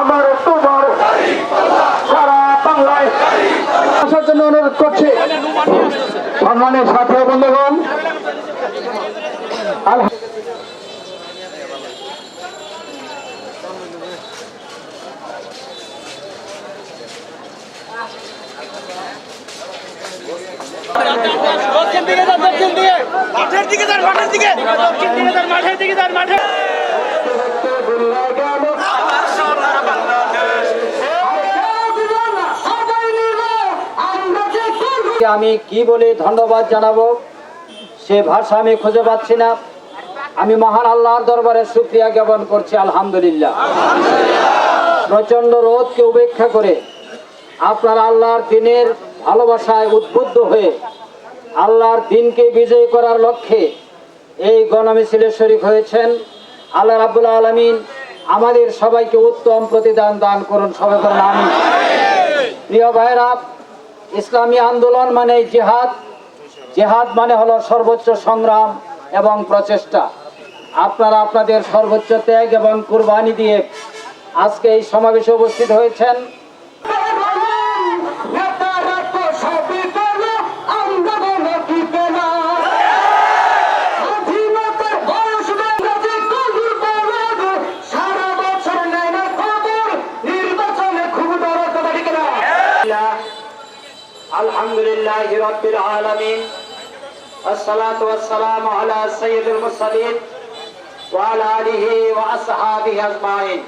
আমার অক্টোবর সারা বাংলায় আসার জন্য অনুরোধ করছি। সম্মানের সাথে বন্ধুগণ দক্ষিণ মাঠের দিকে তার মাঠের দিকে দক্ষিণ দিকে যান মাঠের দিকে যান মাঠের আমি কি বলে ধন্যবাদ জানাব? সে ভাষা আমি খুঁজে পাচ্ছি না। আমি মহান আল্লাহর দরবারে শুক্রিয়া জ্ঞাপন করছি, আলহামদুলিল্লাহ। প্রচণ্ড রোধকে উপেক্ষা করে আপনার আল্লাহর দিনের ভালোবাসায় উদ্বুদ্ধ হয়ে আল্লাহর দিনকে বিজয় করার লক্ষ্যে এই গণমিছিলে শরিক হয়েছেন। আল্লাহ রাবুল আলমিন আমাদের সবাইকে উত্তম প্রতিদান দান করুন। সবাই আমিন। প্রিয় ভাইরা ইসলামী আন্দোলন মানে জেহাদ। জেহাদ মানে হলো সর্বোচ্চ সংগ্রাম এবং প্রচেষ্টা। আপনারা আপনাদের সর্বোচ্চ ত্যাগ এবং কুরবানি দিয়ে আজকে এই সমাবেশে উপস্থিত হয়েছেন। لله رب العالمين. الصلاة والسلام على سيد المرسلين وعلى آله وأصحابه أجمعين.